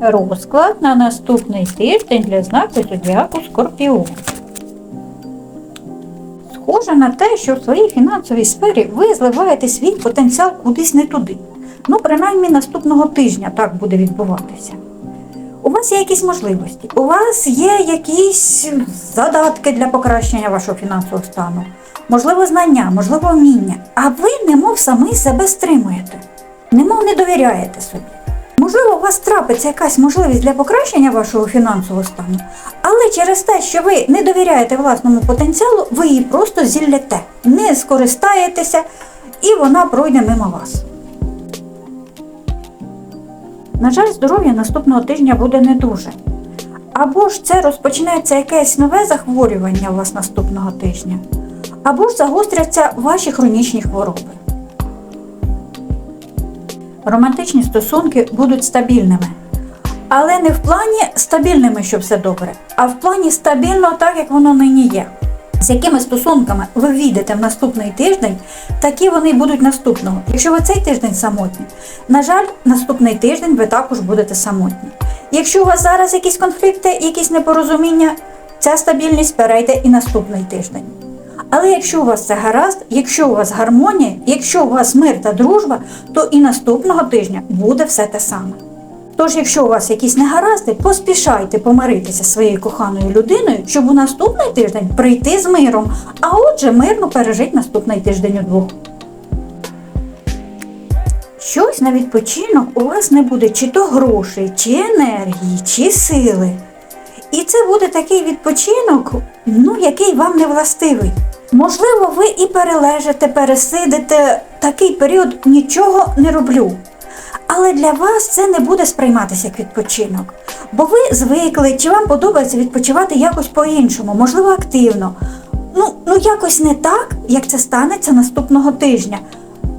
Розклад на наступний тиждень для знаку зодіаку Скорпіон. Схоже на те, що в своїй фінансовій сфері ви зливаєте свій потенціал кудись не туди. Ну, принаймні наступного тижня так буде відбуватися. У вас є якісь можливості, у вас є якісь задатки для покращення вашого фінансового стану, можливо, знання, можливо, вміння. А ви немов самі себе стримуєте, немов не довіряєте собі. Можливо, у вас трапиться якась можливість для покращення вашого фінансового стану, але через те, що ви не довіряєте власному потенціалу, ви її просто зіллєте, не скористаєтеся, і вона пройде мимо вас. На жаль, здоров'я наступного тижня буде не дуже. Або ж це розпочнеться якесь нове захворювання у вас наступного тижня, або ж загостряться ваші хронічні хвороби. Романтичні стосунки будуть стабільними. Але не в плані стабільними, що все добре, а в плані стабільно так, як воно нині є. З якими стосунками ви війдете в наступний тиждень, такі вони будуть наступного. Якщо ви цей тиждень самотні, на жаль, наступний тиждень ви також будете самотні. Якщо у вас зараз якісь конфлікти, якісь непорозуміння, ця стабільність перейде і наступний тиждень. Але якщо у вас це гаразд, якщо у вас гармонія, якщо у вас мир та дружба, то і наступного тижня буде все те саме. Тож, якщо у вас якісь негаразди, поспішайте помиритися своєю коханою людиною, щоб у наступний тиждень прийти з миром, а отже, мирно пережити наступний тиждень удвох. Щось на відпочинок у вас не буде чи то грошей, чи енергії, чи сили. І це буде такий відпочинок, ну, який вам не властивий. Можливо, ви і перележите, пересидите такий період нічого не роблю. Але для вас це не буде сприйматися як відпочинок. Бо ви звикли, чи вам подобається відпочивати якось по-іншому, можливо, активно. Ну, ну якось не так, як це станеться наступного тижня.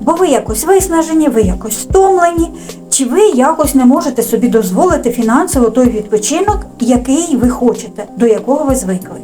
Бо ви якось виснажені, ви якось втомлені, чи ви якось не можете собі дозволити фінансово той відпочинок, який ви хочете, до якого ви звикли.